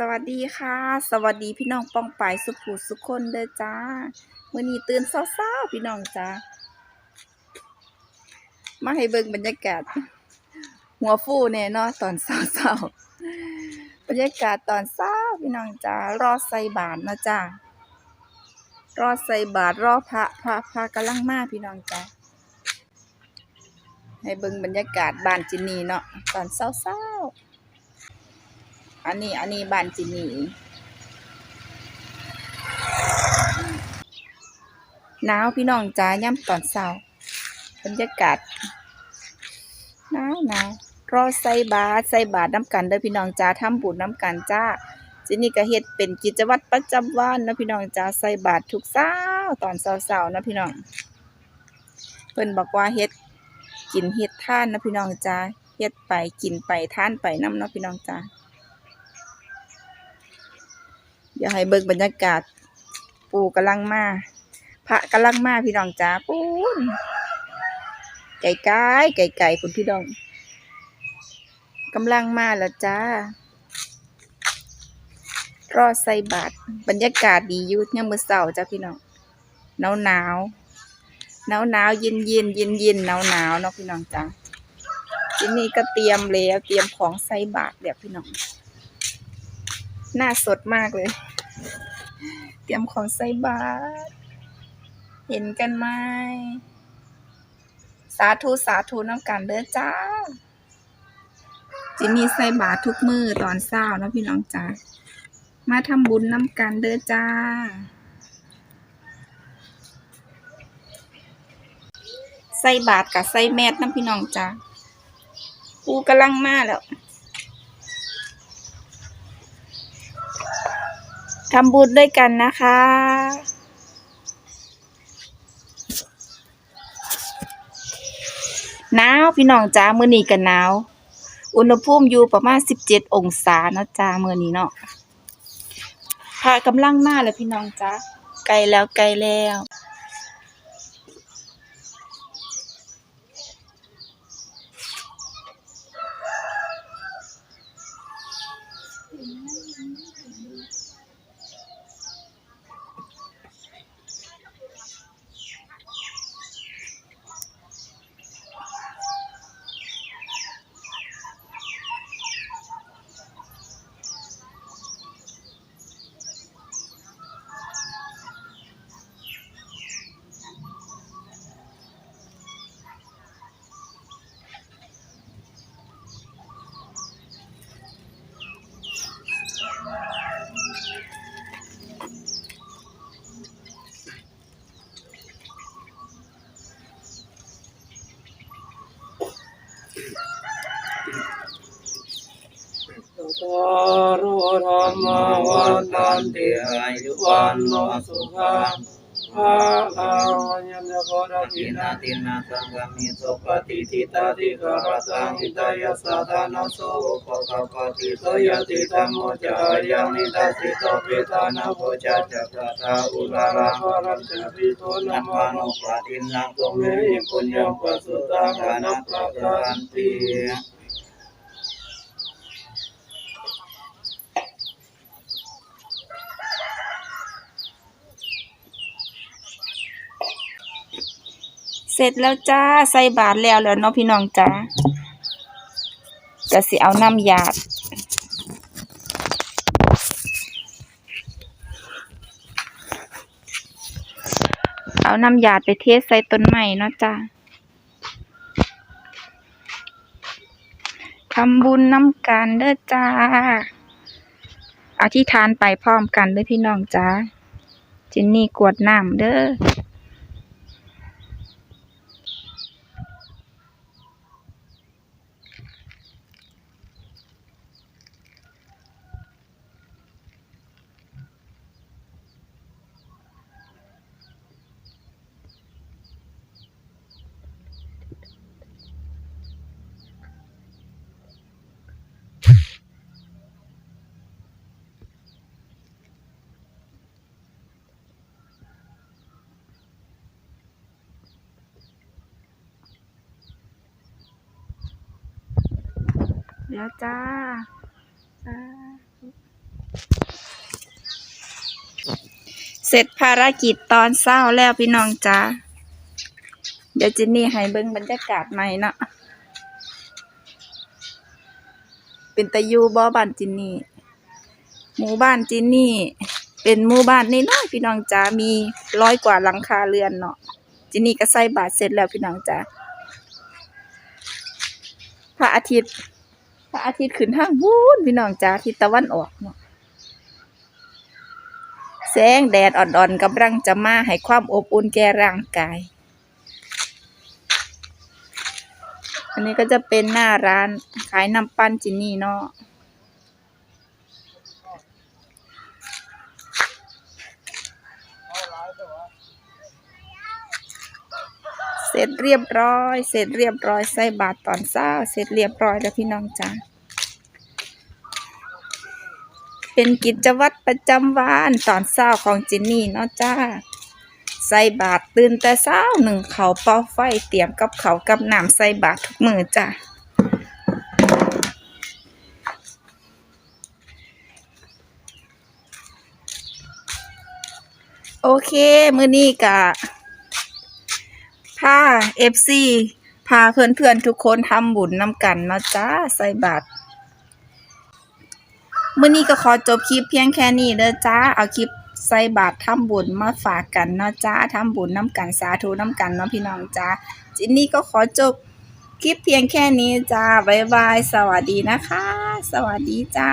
สวัสดีค่ะ สวัสดีพี่น้องป้องปายสุขูสุขคนเด้อจ้ามื่อนี้ตื่นเช้าๆพี่น้องจ้ามาให้เบิ่งบรรยากาศ หัวฟูแน่เนาะตอนเช้าๆบรรยากาศตอนเช้าพี่น้องจ้ารอใส่บาตรนะจ้ารอใส่บาตรอพระพระพระกำลังมาพี่น้องจ้าให้เบิ่งบรรยากาศบ้านจินีเนาะตอนเช้าๆ อันนี้ อันนี้บ้านจินีหนาวพี่น้องจ้าย่ำตอนเช้าบรรยากาศหนาวหนาวรอใส่บาตรใส่บาตรน้ำกันเด้อพี่น้องจ้าทำบุญน้ำกันจ้าจินี่ก็เฮ็ดเป็นกิจวัตรประจำวันนะพี่น้องจ้าใส่บาตรทุกเช้าตอนเช้าๆนะพี่น้องเพิ่นบอกว่าเฮ็ดกินเฮ็ดท่านนะพี่น้องจ้าเฮ็ดไปกินไปท่านไปน้ำเนาะพี่น้องจ้า อยาให้เบิ่งบรรยากาศ ปู่กำลังมา พระกำลังมาพี่น้องจ้าปูนไก่ไก่ไก่ไก่คุณพี่น้องกำลังมาแล้วจ้ารอใส่บาตรบรรยากาศดีอยู่ยังมือเสาจ้าพี่น้องหนาวหนาวหนาวหนาวเย็นเย็นเย็นเย็นหนาวหนาวเนาะพี่น้องจ้าทีนี้ก็เตรียมแล้วเตรียมของใส่บาตรแล้วพี่น้อง หน้าสดมากเลย เตรียมของใส่บาตรเห็นกันไหมสาธุสาธุน้ำกันเด้อจ้าจิมีใส่บาตรทุกมือตอนเช้านะพี่น้องจ้ามาทำบุญน้ำกันเด้อจ้าใส่บาตรกับใส่แมสน้ำพี่น้องจ้าปูกำลังมาแล้ว ทำบุญด้วยกันนะคะ หนาวพี่น้องจ้ามือนี้ก็หนาว อุณหภูมิอยู่ประมาณสิบเจ็ดองศาเนาะจ้ามือนี้เนาะพากำลังมาแล้วพี่น้องจ้าไกลแล้วไกลแล้ว ตา รุธรรมวันตันติอายุวันโนสุขังภาลังยันโกรตินาตินาสังกมิสุปฏิทิตาติกรตังอิตายสาธานาโสภะคะปะติโสยติธรรมจายังนิทัสสิโตปิตานาโพจจักตตาอุลาราภรันจะปิโตนะมมานุปะตินังตุเมหิปุญญปัสสุตังอนัปปะกันติ เสร็จแล้วจ้าใส่บาตรแล้วแล้วเนาะพี่น้องจ้าจะสิเอาน้ำยาดเอาน้ำยาดไปเทใส่ต้นไม้เนาะจ้าทำบุญน้ำกันเด้อจ้า อธิษฐานไปพร้อมกันเด้อพี่น้องจ้าจินนี่กวดน้ำเด้อ เดี๋ยวจ้าเสร็จภารกิจตอนเช้าแล้วพี่น้องจ้าเดี๋ยวจินนี่ให้เบิ่งบรรยากาศใหม่เนาะเป็นตะยูบ่บ้านจินนี่หมู่บ้านจินนี่ เป็นหมู่บ้านน้อยพี่น้องจ้ามีร้อยกว่าหลังคาเรือนเนาะจินนี่ก็ใส่บาตรเสร็จแล้วพี่น้องจ้าพระอาทิตย์ ระอาทิตย์ขึ้นทางวูนพี่น้องจ้าทิศตะวันออกเนาะแสงแดดอ่อนๆกำลังจะมาให้ความอบอุ่นแก่ร่างกาย อันนี้ก็จะเป็นหน้าร้านขายน้ำปั้นจินนี่เนาะ ร็จเรียบร้อย เสร็จเรียบร้อยใส่บาตรตอนเช้า เสร็จเรียบร้อยแล้วพี่น้องจ้าเป็นกิจวัตรประจำวันตอนเช้าของจินนี่เนาะจ้า ใส่บาตรตื่นแต่เช้าหนึ่งเขาเป่าไฟเตรียมกับเขากับน้ำใส่บาตรทุกมือจ้าโอเค มื้อนี้กะ พาเอฟซีพาเพื่อนๆทุกคนทำบุญนำกันเนาะจ้าใส่บาตรมื้อนี้ก็ขอจบคลิปเพียงแค่นี้เด้อจ้า เอาคลิปใส่บาตรทำบุญมาฝากกันเนาะจ้าทำบุญนำกันสาธุนำกันเนาะพี่น้องจ้าจินนี่ก็ขอจบคลิปเพียงแค่นี้จ้าบ๊ายบาย สวัสดีนะคะ สวัสดีจ้า